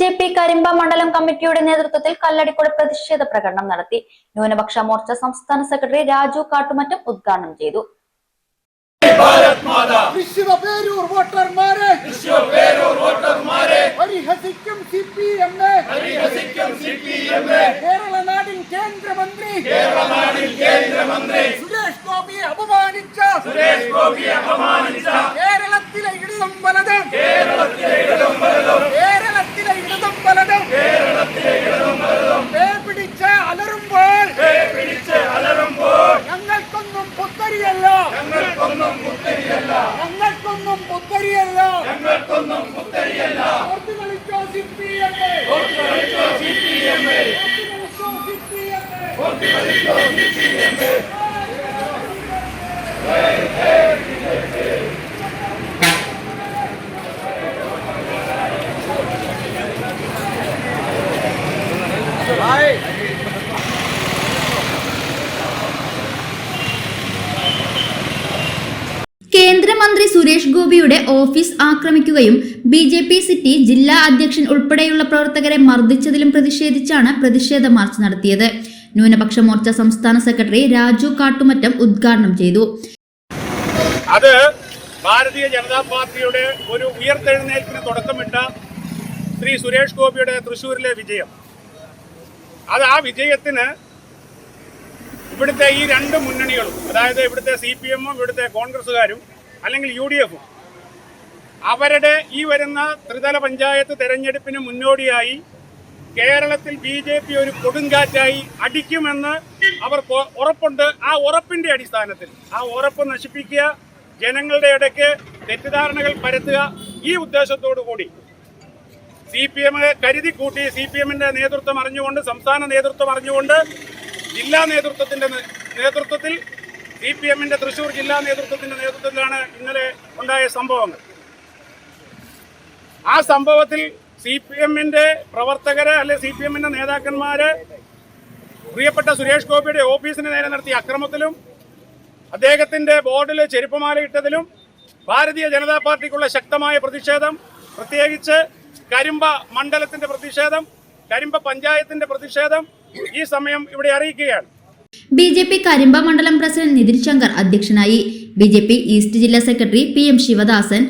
J P Karimba മണ്ഡലം കമ്മിറ്റിയുടെ നേതൃത്വത്തിൽ കല്ലടിക്കോട് പ്രതിഷേധ പ്രകടനം നടത്തി. ന്യൂനപക്ഷ മോർച്ച സംസ്ഥാന സെക്രട്ടറി രാജു കാട്ടുമറ്റം ഉദ്ഘാടനം ചെയ്തു. വോട്ടർമാരെ. പരിഹസിക്കും സി പി എം കേരള നാടിൻ കേന്ദ്രമന്ത്രി. സുരേഷ് ഗോപിയെ അപമാനിച്ച. കേരളത്തിലെ ഞങ്ങൾക്കൊന്നും പുത്തരിയല്ല. ഞങ്ങൾക്കൊന്നും പുത്തരിയല്ല. ഓർത്ത് കളിച്ചോ സി പി ഓർത്ത് കളിച്ചോ സി പി എമ്മേ കേന്ദ്രമന്ത്രി സുരേഷ് ഗോപിയുടെ ഓഫീസ് ആക്രമിക്കുകയും ബി ജെ പി സിറ്റി ജില്ലാ അധ്യക്ഷൻ ഉൾപ്പെടെയുള്ള പ്രവർത്തകരെ മർദ്ദിച്ചതിലും പ്രതിഷേധിച്ചാണ് പ്രതിഷേധ മാർച്ച് നടത്തിയത്. ന്യൂനപക്ഷ മോർച്ച സംസ്ഥാന സെക്രട്ടറി രാജു കാട്ടുമറ്റം ഉദ്ഘാടനം ചെയ്തു. അത് ഭാരതീയ ജനതാ പാർട്ടിയുടെ ഒരു ഉയർത്തെഴുന്നേൽപ്പിന് തുടക്കമിട്ട ശ്രീ സുരേഷ് ഗോപിയുടെ തൃശൂരിലെ വിജയം. അത് ആ വിജയത്തിന് ഇവിടുത്തെ ഈ രണ്ട് മുന്നണികളും അതായത് ഇവിടുത്തെ സി പി എമ്മും ഇവിടുത്തെ കോൺഗ്രസ്സുകാരും അല്ലെങ്കിൽ യു ഡി എഫും. അവരുടെ ഈ വരുന്ന ത്രിതല പഞ്ചായത്ത് തെരഞ്ഞെടുപ്പിന് മുന്നോടിയായി കേരളത്തിൽ ബി ജെ പി ഒരു കൊടുങ്കാറ്റായി അടിക്കുമെന്ന് അവർ ഉറപ്പുണ്ട്. ആ ഉറപ്പിന്റെ അടിസ്ഥാനത്തിൽ ആ ഉറപ്പ് നശിപ്പിക്കുക ജനങ്ങളുടെ ഇടയ്ക്ക് തെറ്റിദ്ധാരണകൾ പരത്തുക ഈ ഉദ്ദേശത്തോടു കൂടി സി പി എമ്മിനെ കരുതി കൂട്ടി സി പി എമ്മിന്റെ നേതൃത്വം അറിഞ്ഞുകൊണ്ട് സംസ്ഥാന നേതൃത്വം അറിഞ്ഞുകൊണ്ട് ജില്ലാ നേതൃത്വത്തിന്റെ നേതൃത്വത്തിൽ സി പി എമ്മിന്റെ തൃശൂർ ജില്ലാ നേതൃത്വത്തിന്റെ നേതൃത്വത്തിലാണ് ഇന്നലെ ഉണ്ടായ സംഭവങ്ങൾ. ആ സംഭവത്തിൽ സി പി എമ്മിന്റെ പ്രവർത്തകരെ അല്ലെ സി പി എമ്മിന്റെ നേതാക്കന്മാര് പ്രിയപ്പെട്ട സുരേഷ് ഗോപിയുടെ ഓഫീസിന് നേരെ നടത്തിയ അക്രമത്തിലും അദ്ദേഹത്തിന്റെ ബോർഡിൽ ചെരുപ്പമാല ഇട്ടതിലും ഭാരതീയ ജനതാ പാർട്ടിക്കുള്ള ശക്തമായ പ്രതിഷേധം പ്രത്യേകിച്ച് കരിമ്പ മണ്ഡലത്തിന്റെ പ്രതിഷേധം കരിമ്പ പഞ്ചായത്തിന്റെ പ്രതിഷേധം ഈ സമയം ഇവിടെ അറിയിക്കുകയാണ്. ബി ജെ പി കരിമ്പ മണ്ഡലം പ്രസിഡന്റ് നിതിൻ ശങ്കർ അധ്യക്ഷനായി. ബി ജെ പി ഈസ്റ്റ് ജില്ലാ സെക്രട്ടറി പി എം ശിവദാസൻ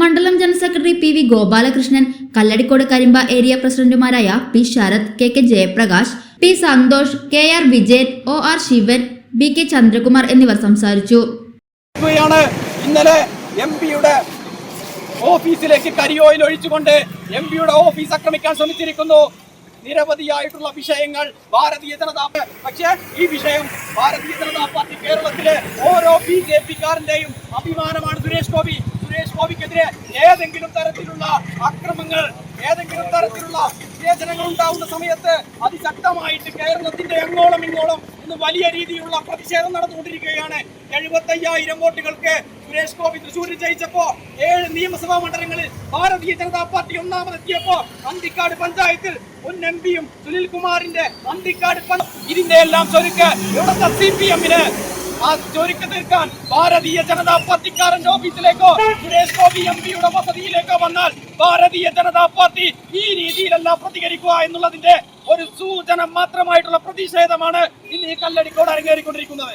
മണ്ഡലം general secretary P V Gopalakrishnan Kalladikode Karimba area പ്രസിഡന്റുമാരായ P Sarath K K Jayaprakash P Santhosh K R Vijayan O R Sivan B K Chandrakumar എന്നിവർ സംസാരിച്ചു. ഇന്നലെ ഓഫീസിലേക്ക് കരിയോയിൽ ഒഴിച്ചുകൊണ്ട് M പിയുടെ office ആക്രമിക്കാൻ ശ്രമിച്ചിരിക്കുന്നു. നിരവധിയായിട്ടുള്ള വിഷയങ്ങൾ ഭാരതീയ ജനതാ പക്ഷേ ഈ വിഷയം ഭാരതീയ ജനതാ പാർട്ടി കേരളത്തിലെ ഓരോ ബി ജെ പിക്കാരന്റെയും അഭിമാനമാണ് സുരേഷ് ഗോപി. സുരേഷ് ഗോപിക്കെതിരെ ഏതെങ്കിലും തരത്തിലുള്ള അക്രമങ്ങൾ ഏതെങ്കിലും തരത്തിലുള്ള വിവേചനങ്ങൾ ഉണ്ടാവുന്ന സമയത്ത് അതിശക്തമായിട്ട് കേരളത്തിന്റെ അങ്ങോളം ഇങ്ങോളം ഇന്ന് വലിയ രീതിയിലുള്ള പ്രതിഷേധം നടന്നുകൊണ്ടിരിക്കുകയാണ്. എഴുപത്തയ്യായിരം വോട്ടുകൾക്ക് സുരേഷ് ഗോപി തൃശ്ശൂരിൽ ജയിച്ചപ്പോ ഏഴ് നിയമസഭാ മണ്ഡലങ്ങളിൽ ഭാരതീയ ജനതാ പാർട്ടി ഒന്നാമതെത്തിയപ്പോ അന്തിക്കാട് പഞ്ചായത്തിൽ മുൻ എം പിയും സുനിൽ കുമാറിന്റെ അന്തിക്കാട് ഇതിന്റെ എല്ലാം ചൊരുക്ക്. ഇവിടുത്തെ സി പി എമ്മിന് ആ ചൊരുക്ക് തീർക്കാൻ ഭാരതീയ ജനതാ പാർട്ടിക്കാരന്റെ ഓഫീസിലേക്കോ സുരേഷ് ഗോപി എം പിയുടെ വസതിയിലേക്കോ വന്നാൽ ഭാരതീയ ജനതാ പാർട്ടി ഈ രീതിയിലല്ല പ്രതികരിക്കുക എന്നുള്ളതിന്റെ ഒരു സൂചന മാത്രമായിട്ടുള്ള പ്രതിഷേധമാണ് ഇന്ന് ഈ കല്ലടിക്കോട് അരങ്ങേറിക്കൊണ്ടിരിക്കുന്നത്.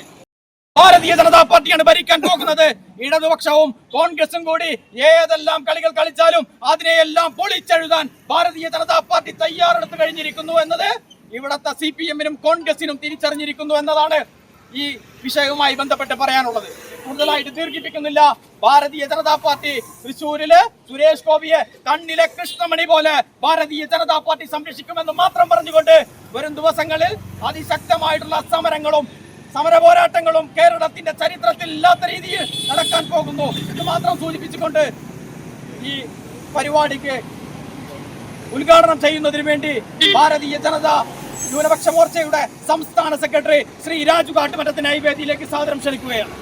ഭാരതീയ ജനതാ പാർട്ടിയാണ് ഭരിക്കാൻ പോകുന്നത്. ഇടതുപക്ഷവും കോൺഗ്രസും കൂടി ഏതെല്ലാം കളികൾ കളിച്ചാലും അതിനെയെല്ലാം പൊളിച്ചെഴുതാൻ ഭാരതീയ ജനതാ പാർട്ടി തയ്യാറെടുത്ത് കഴിഞ്ഞിരിക്കുന്നു എന്നത് ഇവിടത്തെ സി പി എമ്മിനും കോൺഗ്രസിനും തിരിച്ചറിഞ്ഞിരിക്കുന്നു എന്നതാണ് ഈ വിഷയവുമായി ബന്ധപ്പെട്ട് പറയാനുള്ളത്. കൂടുതലായിട്ട് ദീർഘിപ്പിക്കുന്നില്ല. ഭാരതീയ ജനതാ പാർട്ടി തൃശ്ശൂരിൽ സുരേഷ് ഗോപിയെ കണ്ണിലെ കൃഷ്ണമണി പോലെ ഭാരതീയ ജനതാ പാർട്ടി സംരക്ഷിക്കുമെന്ന് മാത്രം പറഞ്ഞുകൊണ്ട് വരും ദിവസങ്ങളിൽ അതിശക്തമായിട്ടുള്ള സമരങ്ങളും സമര പോരാട്ടങ്ങളും കേരളത്തിന്റെ ചരിത്രത്തിൽ ഇല്ലാത്ത രീതിയിൽ നടക്കാൻ പോകുന്നു എന്ന് മാത്രം സൂചിപ്പിച്ചുകൊണ്ട് ഈ പരിപാടിക്ക് ഉദ്ഘാടനം ചെയ്യുന്നതിന് വേണ്ടി ഭാരതീയ ജനത ന്യൂനപക്ഷ മോർച്ചയുടെ സംസ്ഥാന സെക്രട്ടറി ശ്രീ രാജു കാട്ടുമറ്റത്തിനായി വേദിയിലേക്ക് സാദരം ക്ഷണിക്കുകയാണ്.